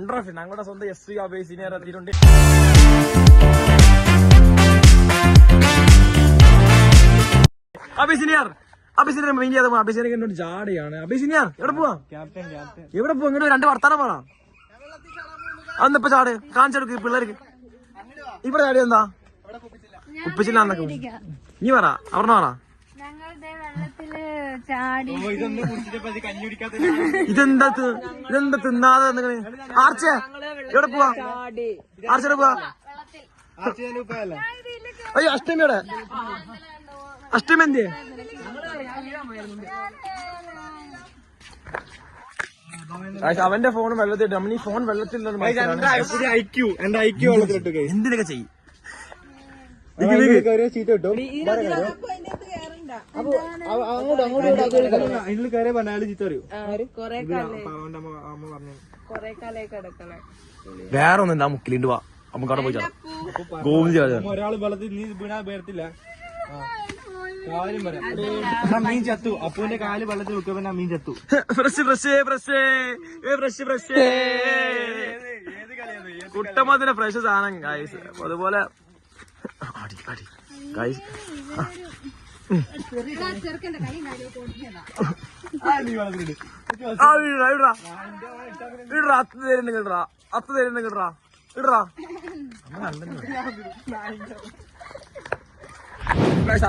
ഞങ്ങളുടെ സ്വന്തം S C അബേ senior എത്തിയിട്ടുണ്ട്. അബിസിനിയർ അബിസിനിയർ മെയിൻ ചെയ്ത അബിസിനിയർ എന്നോട് ജാടയാണ്. അബിസിനിയർ എവിടെ പോവാ? Captain captain. എവിടെ പോവാ? ഇങ്ങോട്ട് രണ്ട് വർത്താനം പറ. അന്നിപ്പോ ചാട് കാണിച്ചെടുക്ക് പിള്ളേർക്ക്. ഇവിടെ ചാടി എന്താ? ഉപ്പിച്ചില്ല നീ പറ അവർണ പറ. വെള്ളത്തിൽ ചാടി ഇതെന്താ ഇതെന്താ തിന്നാതെ എന്തെങ്കിലും ആർച്ച? എവിടെ പോവാ? ആർച്ചയുടെ പോവാ? അയ്യോ അഷ്ടമിയുടെ അഷ്ടമി എന്ത് അവന്റെ ഫോൺ വെള്ളത്തിൽ നമ്മൾ ഈ ഫോൺ വെള്ളത്തിൽ എന്തിനൊക്കെ ചെയ്യും? ചീത്ത കിട്ടും. അങ്ങോട്ട് അങ്ങോട്ട് കയറിയ ചീത്ത അറിയോ അമ്മ അമ്മ പറഞ്ഞു. വേറെ ഒന്നും എന്താ മുക്കിലിണ്ട് വാ. നമുക്ക് അവിടെ പോയി ചാടാം. ഗോവിന്ദ് ചാടാ. ഒരാൾ വെള്ളത്തിൽ നീ വീണാ പേരത്തില്ല പറയാം മീൻ ചത്തു. അപ്പുവിന്റെ കാൽ വെള്ളത്തിൽ വെക്കുമ്പോ മീൻ ചത്തു. Fresh fresh fresh. Fresh fresh. കുട്ടമ്മത്തിന്റെ fresh സാധനം ഗായ്സ് അതുപോലെ അടി അടി. ഗായ്സ്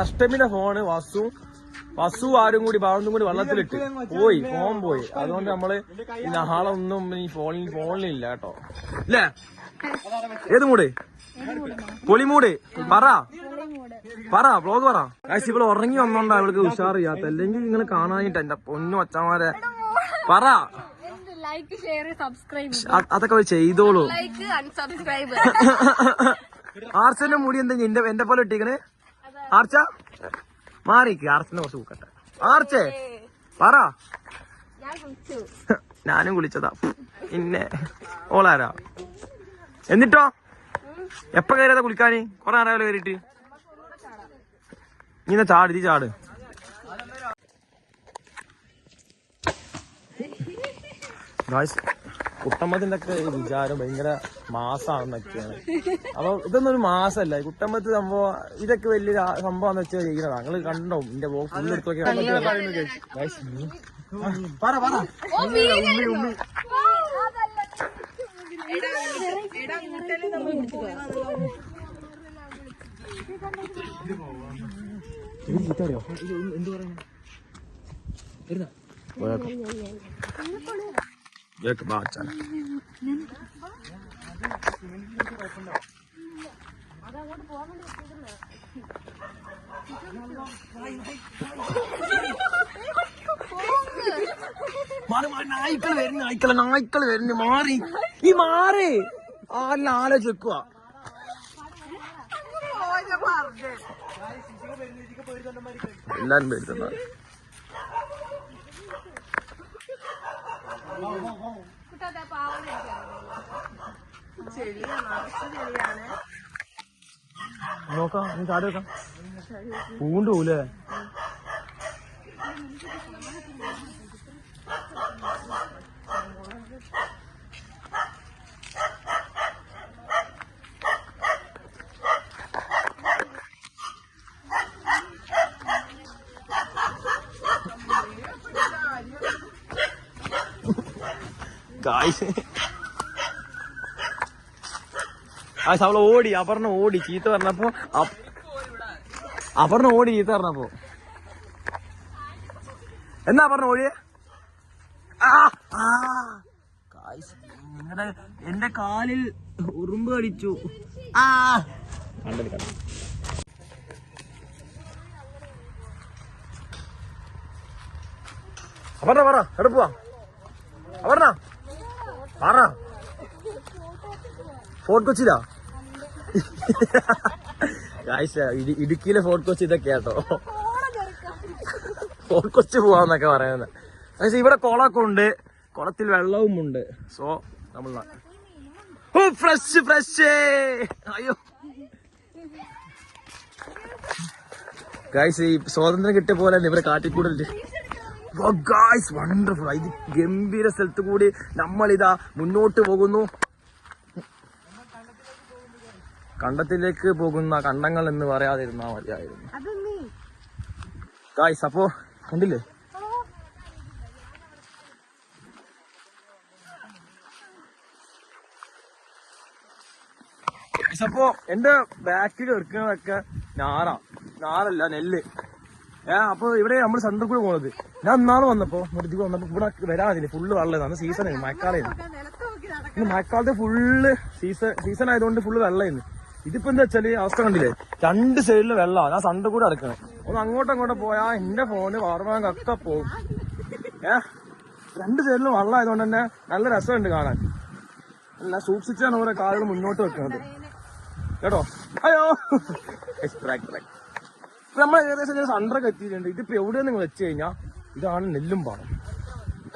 അഷ്ടമിന്റെ ഫോണ് വസു. വസു ആരും കൂടി ഭാവനും കൂടി വെള്ളത്തിലിട്ട്. പോയി ഫോൺ പോയി. അതുകൊണ്ട് നമ്മൾ ഈ നാളൊന്നും ഈ ഫോണിൽ ഫോണിലില്ല കേട്ടോ. അല്ലേ ഏത് മൂട് പൊളിമൂട് പറ. പറ ബ്ലോഗ് പറ. കാശ് ഇവൾ ഉറങ്ങി വന്നോണ്ടാ അവൾക്ക് ഉഷാറിയാത്ത അല്ലെങ്കിൽ നിങ്ങൾ കാണാനായിട്ട് എന്റെ പൊന്നു അച്ഛന്മാരെ. പറ. ലൈക്ക് ഷെയർ സബ്സ്ക്രൈബ് അ- അതൊക്കെ അവർ ചെയ്തോളൂ. ലൈക്ക് അൺസബ്സ്ക്രൈബ് ആർച്ചന്റെ മുടി എന്താ എന്റെ എന്റെ പോലെ ഇട്ടിക്കണ്? ആർച്ച? മാറിക്ക്. ആർച്ചനെ കുറച്ച് കൂക്കട്ടെ ആർച്ചേ പറ. ഞാനും കുളിച്ചതാ. പിന്നെ ഓളാരാ? എന്നിട്ടോ? എപ്പ കയറിയതാ കുളിക്കാന്? കൊറേ നേരം കയറിയിട്ട്. നീ എന്നാ ചാട് നീ ചാട്. ഗായ്സ് കുട്ടമ്പത്തിന്റെ ഒക്കെ വിചാരം ഭയങ്കര മാസാണെന്നൊക്കെയാണ്. അപ്പൊ ഇതൊന്നും ഒരു മാസല്ല കുട്ടമ്പത്ത് സംഭവം ഇതൊക്കെ വലിയ സംഭവം വെച്ചാൽ ചെയ്യുന്നത് ഞങ്ങൾ കണ്ടോ. എന്റെ ഫുൾ ചീത്താടിയോ എന്ത് പറയുന്നു വരുന്ന കേക്ക് ബാച്ചാന അതങ്ങോട്ട് പോകാൻ മാറി മാറി നായ്ക്കൾ വരുന്നു നായ്ക്കൾ നായ്ക്കൾ വരുന്നു മാറി. ഈ മാറി. ആല്ല ആലോചിച്ച് എല്ലാരും പേരുന്ന നോക്കാം നീ ചാടി വെക്കാം പൂണ്ട് പോലേ ഗായ്സ് ആ അവൾ ഓടി അപർണ ഓടി ചീത്ത പറഞ്ഞപ്പോ അപ്- അപർണ ഓടി ചീത്ത പറഞ്ഞപ്പോ. എന്നാ പറഞ്ഞ ഗായ്സ് നിങ്ങളുടെ എന്റെ കാലിൽ ഉറുമ്പ് കടിച്ചു. ആ. അപർണ പറ. എടുപ്പുവാ പോവാ? അപർണ പറ. ഫോർട്ട് കൊച്ചിയിലാ? ഇടുക്കിയിലെ ഫോർട്ട് കൊച്ചി ഇതൊക്കെയാട്ടോ കൊച്ചി പോവാന്നൊക്കെ പറയുന്നത്. പക്ഷെ ഇവിടെ കുളമൊക്കെ ഉണ്ട് കുളത്തിൽ വെള്ളവും ഉണ്ട് സോ നമ്മൾ ഓ ഫ്രഷ് ഫ്രഷ് അയ്യോ. ഗായ്സ് ഈ സ്വാതന്ത്ര്യം കിട്ടിയ പോലെ ഇവരെ കാട്ടിക്കൂടൽ ഗായ്സ് വണ്ടർഫുൾ ഇത് ഗംഭീര സ്ഥലത്ത് കൂടി നമ്മൾ ഇതാ മുന്നോട്ട് പോകുന്നു. കണ്ടത്തിലേക്ക് പോകുന്ന കണ്ടങ്ങൾ എന്ന് പറയാതിരുന്നാ മതിയായിരുന്നു. ഗായ്സ് അപ്പോ കണ്ടില്ലേ? അപ്പോ എന്റെ ബാക്കിൽ എടുക്കുന്നതൊക്കെ ഞാറ ഞാറല്ല നെല്ല്. ഏ അപ്പൊ ഇവിടെ നമ്മൾ സെന്റർ കൂടെ പോണത്. ഞാൻ അന്നാണ് വന്നപ്പോ നിർത്തിക്ക് വന്നപ്പോ ഇവിടെ വരാതില്ല ഫുള്ള് വെള്ളമായിരുന്നു സീസൺ ആയിരുന്നു മഴക്കാലായിരുന്നു. ഇന്ന് മഴക്കാലത്ത് ഫുള്ള് സീസൺ സീസൺ ആയതുകൊണ്ട് ഫുള്ള് വെള്ളമായിരുന്നു ഇതിപ്പോ എന്താ വെച്ചാൽ അവസ്ഥ കണ്ടില്ലേ? രണ്ട് സൈഡിൽ വെള്ളമാണ് ഞാൻ സെന്റർ കൂടെ അടക്കണം ഒന്ന് അങ്ങോട്ടും അങ്ങോട്ടും പോയാ എന്റെ ഫോണ് വാർമാകൊക്കെ പോകും ഏ? രണ്ട് സൈഡിലും വള്ളമായതുകൊണ്ട് തന്നെ നല്ല രസമുണ്ട് കാണാൻ. അല്ല സൂക്ഷിച്ചാണ് ഓരോ കാലുകൾ മുന്നോട്ട് വെക്കുന്നത്. കേട്ടോ? അയ്യോ. നമ്മൾ ഏകദേശം സണ്ടറൊക്കെ എത്തിയിട്ടുണ്ട്. ഇതിപ്പോ എവിടെയാണ് നിങ്ങൾ വെച്ച് കഴിഞ്ഞാൽ ഇതാണ് നെല്ലും പാടം.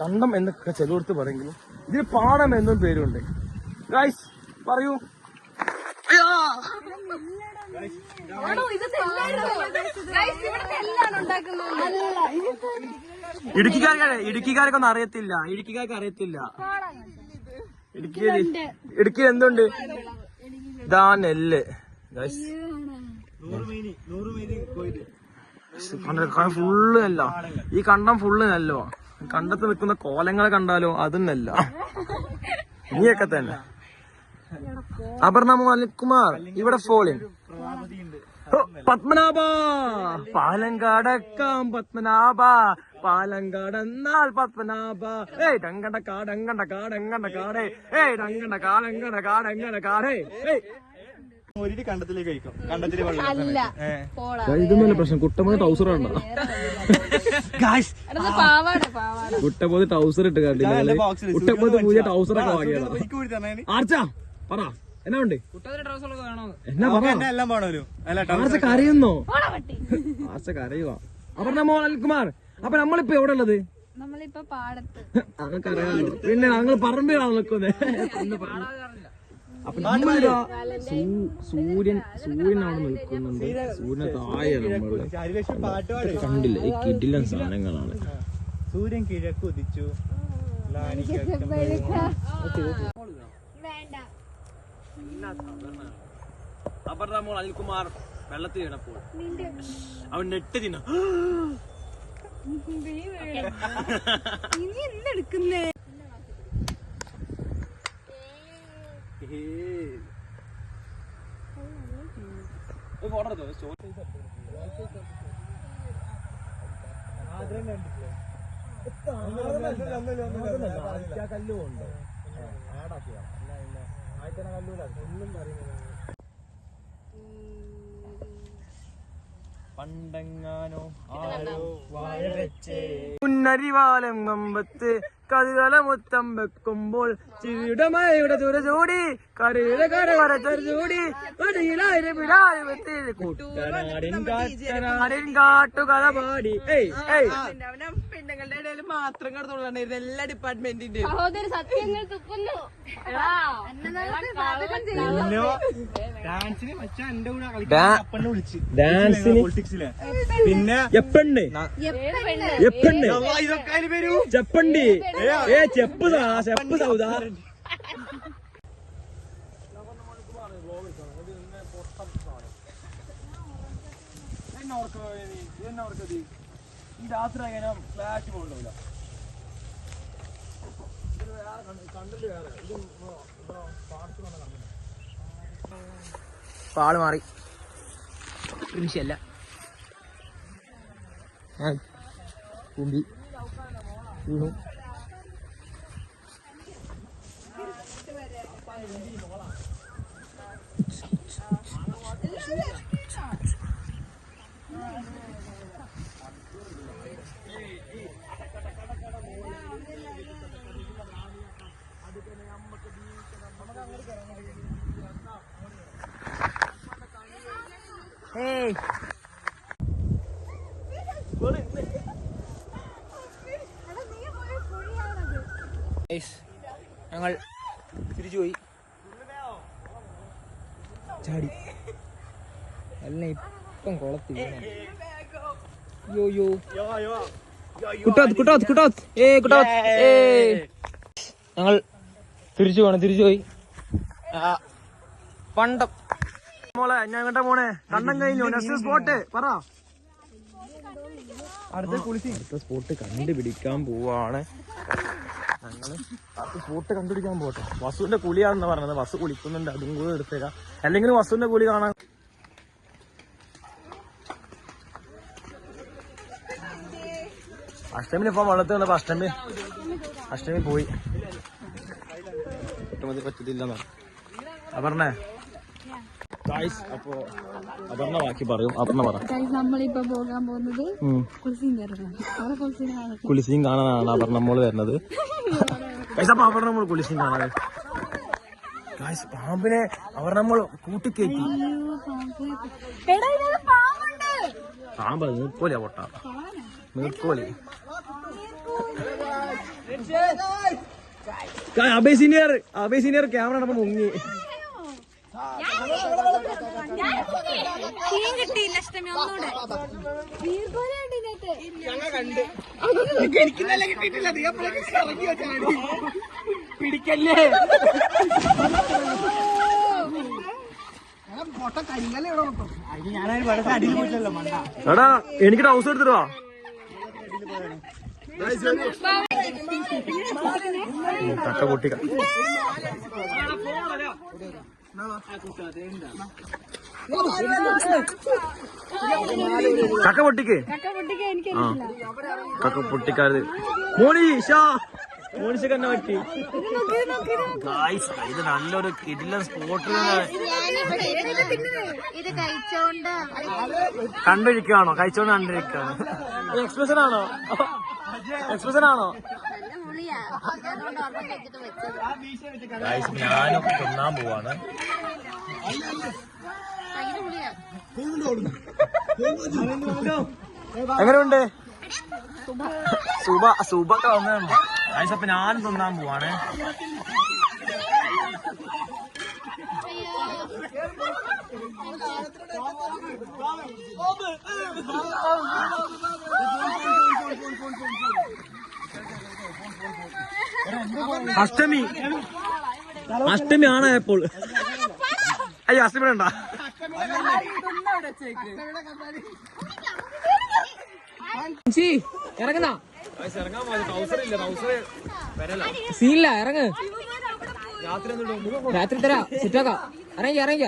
കണ്ടം എന്നൊക്കെ ചിലവർക്ക് പറയെങ്കിലും ഇതിന് പാടം എന്നും പേരുണ്ട്. ഗൈസ് പറയൂ അയ്യോ ഇത് ഇവിടുത്തെ എല്ലാം ഉണ്ടാക്കുന്നത് ഇടുക്കിക്കാർക്ക് ഒന്നും അറിയത്തില്ല. ഇടുക്കിക്കാർക്ക് അറിയത്തില്ല. ഇടുക്കി ഇടുക്കി എന്തുണ്ട്? ഇതാ നെല്ല്. ഫുള്ള് നെല്ല. ഈ കണ്ടം ഫുള്ള് നെല്ലോ. കണ്ടത്ത് നിൽക്കുന്ന കോലങ്ങളെ കണ്ടാലോ അതും നെല്ല. നീയൊക്കെ തന്നെ. അപർണ അനിൽകുമാർ ഇവിടെ ഫോളിൻ പത്മനാഭ. പാലങ്കാടക്കാം പത്മനാഭ. പാലങ്കാടെന്നാൽ പത്മനാഭ. ഏയ് ഡങ്കണ്ട കാടങ്കണ്ട കാടങ്കണ്ട കാടേ ഏയ് ഡങ്കണ്ട കാടങ്കണ്ട കാടങ്കണ്ട കാടേ ഏയ്. കണ്ടത്തിലേക്ക് കഴിക്കും. കണ്ടത്തിൽ വെള്ളം ഇതൊന്നുമല്ല പ്രശ്നം. ടൗസർ ടൗസർ ഇട്ട് കണ്ടില്ല ബോക്സിൽ പുതിയ ടൗസർ ഒക്കെ ആ, വാങ്ങിയതാ എനിക്ക് ആർച്ചാ? പറ. എന്നാ ഉണ്ട്? എന്നാ എല്ലാം ആർച്ച കരയുന്നോ? ആർച്ച കരയുവാ അനിൽകുമാർ അപ്പൊ നമ്മളിപ്പോ എവിടെ ഉള്ളത്? നമ്മളിപ്പോ പാടത്ത്. ഞങ്ങൾക്കറിയാം പിന്നെ ഞങ്ങൾ പറമ്പിലാണ് നിൽക്കുന്നത് അപ്പൊ നമ്മളിതാ സൂര്യൻ സൂര്യൻ സൂര്യനാണ് നിൽക്കുന്നുണ്ട് സൂര്യനെ താഴെ നമ്മൾ. കണ്ടില്ല? ഈ കിടിലൻ സാധനങ്ങളാണ്. സൂര്യൻ കിഴക്ക് വേണ്ട അപർണ മോൾ അനിൽകുമാർ വെള്ളത്തിൽ ഇടപ്പോൾ അവൻ നെട്ട് തിന്ന പറയുന്നില്ല പണ്ടെങ്ങാനോ വാഴ വെച്ചേ. പുന്നരിവാലം കമ്പത്ത് കതികള മുത്തം വെക്കുമ്പോൾ ചിരിടമയുടെ തുര ചൂടി കരയുടെ കര വരച്ചൊരു ചൂടി കുട്ടനാടിൻ കാട്ടുകഥ പാടി. ഏയ് ഏയ്. പെണ്ണുങ്ങളുടെ ഇടയിൽ മാത്രം കിടന്നുള്ളാണ്ടായിരുന്നു എല്ലാ ഡിപ്പാർട്ട്മെന്റിന്റെ സഹോദരി സത്യങ്ങൾ തുപ്പുന്നു. ഡാൻസിന് മച്ചാൻ എന്റെ കൂടെ കളിക്കാൻ അപ്പണ്ണെ വിളിച്ച്. ഡാൻസിന് പൊളിറ്റിക്സിലെ പിന്നെ എപ്പണ്ട് എപ്പണ്ട് ഇതൊക്കെ വരൂ. ചെപ്പണ്ടി ഏ ചെപ്പ് സാ ചെപ്പ് സൗദാ. ഈ രാത്രി അങ്ങനെ ഫ്ലാറ്റ് പോകണ്ടാവില്ല ആൾ മാറി. വിഷയല്ല കുമ്പി. വീണു Hey. Guys, ഞങ്ങൾ തിരിച്ചു പോയി ചാടി. അല്ല ഇപ്പം കുളത്തി യോ യോ യോ യോ കുട്ടാത്ത് കുട്ടാത്ത് കുട്ടാത്ത് ഏ കുട്ടാത്ത് ഏ ഞങ്ങൾ തിരിച്ചു പോണേ തിരിച്ചു പോയി. പണ്ടം. മോളെ ഞാൻ എങ്ങോട്ടാ പോണേ? കണ്ണം കഴിഞ്ഞു? നെക്സ്റ്റ് സ്പോട്ട് പറ. അടുത്ത കുളിച്ച്. അടുത്ത സ്പോട്ട് കണ്ടുപിടിക്കാൻ പോവാണ്. ഞങ്ങൾ അടുത്ത സ്പോട്ട് കണ്ടുപിടിക്കാൻ പോട്ടെ. വസുവിന്റെ കുളിയാണെന്ന് പറഞ്ഞത്. വസു കുളിക്കുന്നുണ്ട്. അതും കൂടെ എടുത്തേക്കാം. അല്ലെങ്കിൽ വസുവിന്റെ കുളി കാണാൻ അഷ്ടമിന് ഇപ്പൊ വെള്ളത്തിൽ വന്നപ്പോ അഷ്ടമി അഷ്ടമി പോയി. ഒട്ടുമതി പറ്റത്തില്ലെന്നാ. അപർണേ. ഗായ്സ് അപ്പോ അപർണ ബാക്കി പറയും. അപർണ പറ. നമ്മളിപ്പോ പോകാൻ പോകുന്നത്. കുളിസിയും കാണാനാണ് അപർണ മോൾ വരുന്നത്. അപ്പൊ അപർണ മോൾ കുളിസിയും കാണാൻ ഗായ്സ് പാമ്പിനെ അവർ നമ്മൾ പാമ്പുണ്ട്. പാമ്പ് നീർക്കോലിയാ പൊട്ട. നീർക്കോലി. Abey senior Abey senior camera നടന്ന് മുങ്ങി. മണ്ട. എടാ എനിക്ക് ട്രൗസർ എടുത്തിട്ട് വാ. കക്ക പൊട്ടിക്ക കക്ക പൊട്ടിക്ക് കക്ക പൊട്ടിക്കാരുത് മോനീഷ. മോനിഷ കന്നെ പറ്റി ഇത് നല്ലൊരു കിടിലൻ സ്പോട്ടിൽ കണ്ടിരിക്കുകയാണോ കഴിച്ചോണ്ട് കണ്ടിരിക്കുകയാണ് എക്സ്പ്രഷൻ ആണോ എക്സ്പ്രഷൻ ആണോ നല്ല പുളിയാ അതുകൊണ്ട് ഓർമ്മ വെച്ചിട്ട് വെച്ചത്. ഗായ്സ് ഞാനും തിന്നാൻ പോവാണ്. എങ്ങനെയുണ്ട്? സുബ സുബൊക്കെ വന്നു ഗായ്സ് അപ്പൊ ഞാൻ തിന്നാൻ പോവാണ്. അഷ്ടമി. അഷ്ടമി ആണ് ഇപ്പോൾ അയ്യോ അഷ്ടമി വേണ്ട ഇറങ്ങുന്ന? ഇറങ്ങാൻ ട്രൗസർ ഇല്ല ട്രൗസർ വരല സീനില്ല ഇറങ്ങ് രാത്രി തരാ. സെറ്റാക്കാം ഇറങ്ങി ഇറങ്ങിക്ക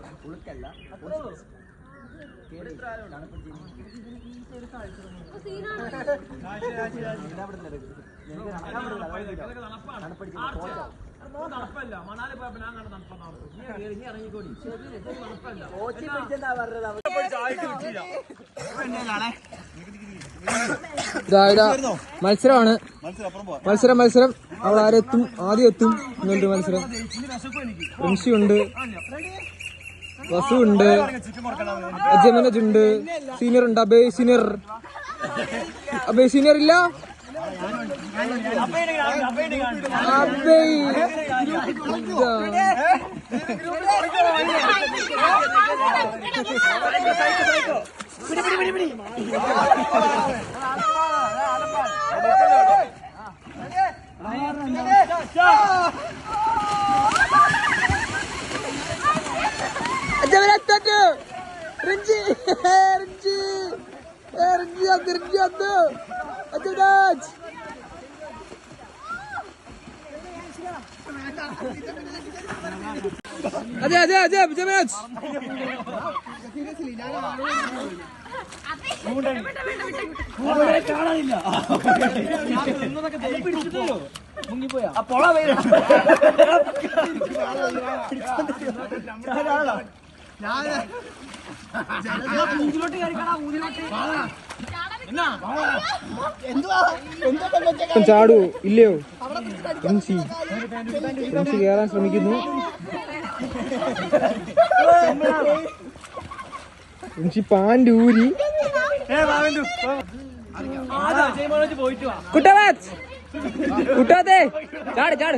ഇതാ മത്സരമാണ്. മത്സരം മത്സരം. അവിടെ ആരെത്തും? ആദ്യം എത്തും. മത്സരം. ഋഷിയുണ്ട് ഉണ്ട് വസു ഉണ്ട്. അജമനജ് ഉണ്ട് സീനിയർ ഉണ്ട്. അബേ സീനിയർ അബേ സീനിയർ ഇല്ല? അബേ. ഇതാ. റിഞ്ചിക്ക് റിഞ്ചി റിഞ്ചി റിഞ്ചി അത് റിഞ്ചി അത് അജുരാജ് അതെ അതെ അതെ ജമരാജ് കാണാനില്ല പിടിച്ചിട്ടല്ലോ മുങ്ങിപ്പോയാ പൊള വേണം ചാടൂ ഇല്ലയോ? എംസി എംസി കയറാൻ ശ്രമിക്കുന്നു. എംസി പാന്റ് ഊരി. കുട്ടവാ കുട്ടാതെ ചാട് ചാട്.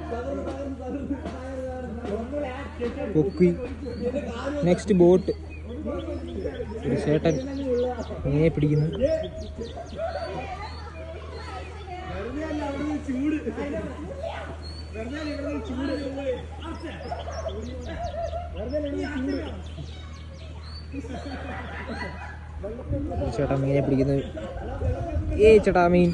പൊക്കി. നെക്സ്റ്റ് ബോട്ട് ഒരു ചേട്ടൻ മീനെ പിടിക്കുന്നു. ചേട്ടാ മീനെ പിടിക്കുന്നു. ഏ ചേട്ടാ മീൻ.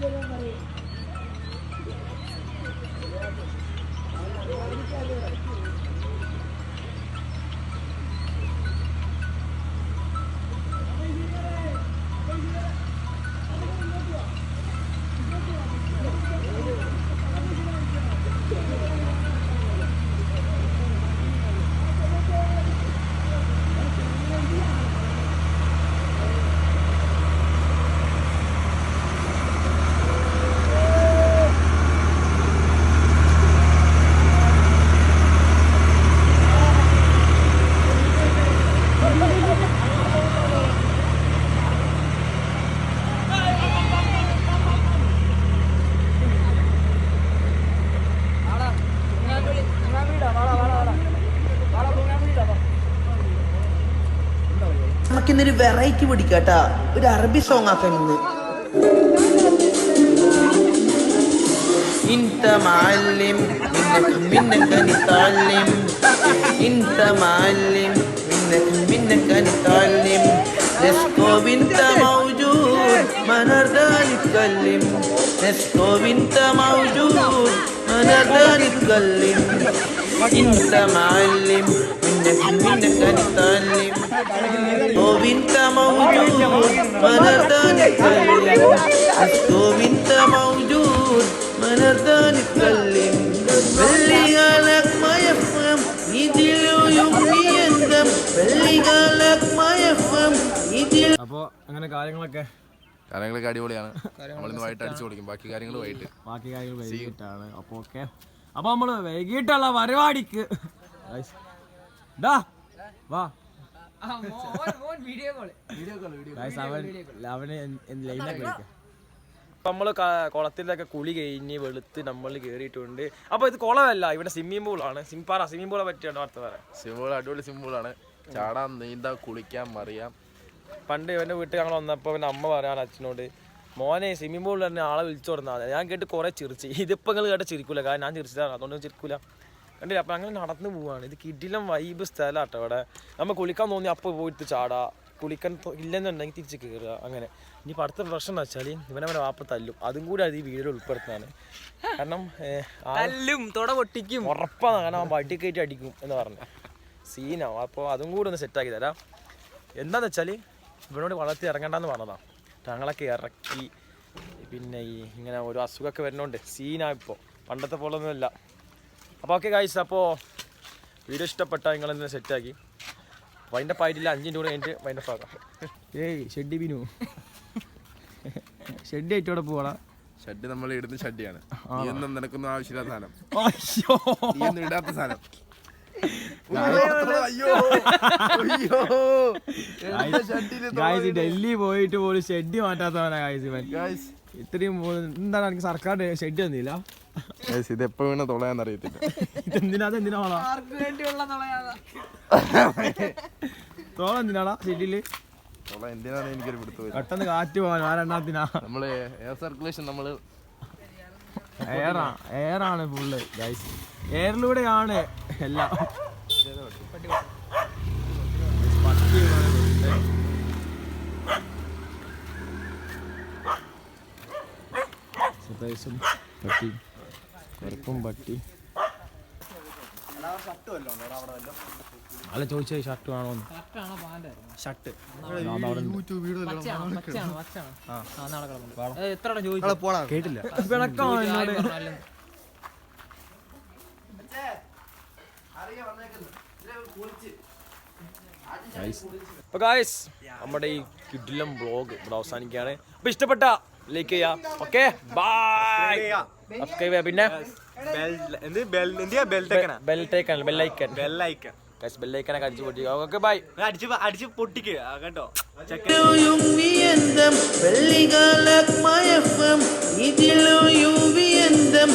ಹೇಳಿ നമുക്കിന്നൊരു വെറൈറ്റി പിടിക്കാട്ടാ ഒരു അറബി സോങ് ആക്കാൻ ഇന്ന് انت معلم منك منك نتعلم انت معلم منك منك نتعلم نسكو بنت موجود ما نرضى نتكلم نسكو بنت موجود ما نرضى نتكلم انت معلم منك منك نتعلم وبنت موجود ما نرضى نتكلم نسكو بنت موجود ما نرضى نتكلم بلي قالك ما يفهم يجي له يوم يندم بلي قالك ما يفهم يجي له അപ്പൊ അങ്ങനെ കാര്യങ്ങളൊക്കെ കാര്യങ്ങളൊക്കെ അടിപൊളിയാണ് നമ്മളിന്ന് വൈകിട്ട് അടിച്ചു പൊളിക്കും ബാക്കി കാര്യങ്ങൾ വൈകിട്ട് ബാക്കി കാര്യങ്ങൾ വൈകിട്ടാണ് അപ്പൊ ഓക്കെ അപ്പൊ നമ്മള് വൈകിട്ടുള്ള പരിപാടിക്ക് Guys, ഡാ, വാ. ക- കുളത്തിലൊക്കെ കുളി കഴിഞ്ഞ് വെളുത്ത് നമ്മൾ കേറിയിട്ടുണ്ട്. അപ്പൊ ഇത് കുളമല്ല ഇവിടെ സ്വിമ്മിംഗ് ആണ്. സിംപാറ സ്വിമ്മിംഗ് പൂളെ പറ്റിയാണ് വാർത്ത പറയാം സിമ്പിൾ അടിപൊളി സിമ്പിളാണ് ചാടാൻ നീന്താൻ കുളിക്കാൻ മറിയാം. പണ്ട് ഇവന്റെ വീട്ടിൽ ഞങ്ങൾ വന്നപ്പോൾ പിന്നെ അമ്മ പറയാൻ അച്ഛനോട് മോനെ സ്വിമ്മിംഗ് പൂളിൽ തന്നെ ആളെ വിളിച്ചു കൊടുത്താൽ ഞാൻ കേട്ട് കുറെ ചിരിച്ച്. ഇതിപ്പോ നിങ്ങൾ കേട്ട ചിരിക്കൂല. കാരണം ഞാൻ ചിരിച്ചതാണ് അതുകൊണ്ട് ചിരിക്കൂല. കണ്ടില്ല? അപ്പൊ അങ്ങനെ നടന്നു പോവാണ്. ഇത് കിടിലം വൈബ് സ്ഥലമാട്ടോ അവിടെ. നമ്മൾ കുളിക്കാൻ തോന്നി അപ്പോൾ പോയിട്ട് ചാടാ. കുളിക്കാൻ ഇല്ലെന്നുണ്ടെങ്കിൽ തിരിച്ച് കയറുക അങ്ങനെ. ഇനി അടുത്ത പ്രശ്നം എന്ന് വെച്ചാൽ ഇവനവനെ വാപ്പ തല്ലും. അതും കൂടി അത് ഈ വീഡിയോയിൽ ഉൾപ്പെടുത്താണ് കാരണം തല്ലും തൊട പൊട്ടിക്കും. ഉറപ്പാണ്. കാരണം അവൻ വടി കയറ്റി അടിക്കും എന്ന് പറഞ്ഞു. സീനാവും അപ്പോൾ അതും കൂടി ഒന്ന് സെറ്റാക്കി തരാം. എന്താന്ന് വെച്ചാൽ ഇവനോട് വളർത്തി ഇറങ്ങണ്ടെന്ന് പറഞ്ഞതാ. ഞങ്ങളൊക്കെ ഇറക്കി. പിന്നെ ഈ ഇങ്ങനെ ഓരോ അസുഖമൊക്കെ വരുന്നോണ്ട് സീനാ ഇപ്പോൾ പണ്ടത്തെ പോലെ ഒന്നുമില്ല അപ്പോൾ ഓക്കെ ഗായ്സ് അപ്പോൾ വീഡിയോ ഇഷ്ടപ്പെട്ടാൽ നിങ്ങൾ എന്തിനാ സെറ്റാക്കി വൈന്റെ ആയിട്ടില്ല അഞ്ചിന്റെ കൂടെ കഴിഞ്ഞിട്ട് വൈന്റെ ആക്കാം. ഏയ് ഷെഡ് ബിനു. ഷെഡ് ആയിട്ട് ഇവിടെ ഷെഡ് ഷഡ് നമ്മൾ ഇടുന്ന ഷെഡിയാണ്. നീ ഒന്നും നിനക്കൊന്നും ആവശ്യമില്ലാത്ത സാധനം. അയ്യോ. നീ ഒന്നും ഇടാത്ത സാധനം. ഗായ്സ് ഡൽഹി പോയിട്ട് പോലും ഷെഡ് മാറ്റാത്തവനാ ഗായ്സ് ഇവൻ. ഇത്രയും എന്താണ് എനിക്ക് സർക്കാർ ഷെഡ് തന്നില്ല? ഇതെപ്പോ വീണ തൊളയാന്ന് അറിയത്തില്ല. ഇതെന്തിനാ അതെന്തിനാ നുളയാതാ തോളം എന്തിനാടാ ഷെഡിൽ എന്തിനാണ് എനിക്കൊരു പെട്ടെന്ന് കാറ്റ് പോകാൻ ആരെണ്ണത്തിനാ നമ്മൾ എയർ സർക്കുലേഷൻ നമ്മൾ എയറാ എയറാണ് ഫുള്ള് ഗൈസ് എയറിലൂടെയാണ് എല്ലാം. പട്ടി. സർപ്രൈസും പട്ടി. അവിടെ പട്ടി അല്ല ചോദിച്ചത് ഷർട്ട് വേണോന്ന് ഷർട്ട് കേട്ടില്ല. അപ്പൊ ഗായ്സ് നമ്മുടെ ഈ കിഡിലം ബ്ലോഗ് ഇവിടെ അവസാനിക്കുകയാണ്. അപ്പൊ ഇഷ്ടപ്പെട്ട ലൈക്ക് ചെയ്യാ. ഓക്കെ ബൈ സബ്സ്ക്രൈബ് ചെയ്യാ. പിന്നെ ബെൽ ബെൽ എന്തിയാ? ബെൽ ബെൽ ടേക്കണ ബെൽ ബെൽ ബെൽ പൊട്ടിക്കുക ഓക്കെ ബൈ അടിച്ച് അടിച്ച് പൊട്ടിക്ക് ആ, കണ്ടോ yung viendam, peligalak mayafam, idilo yung viendam.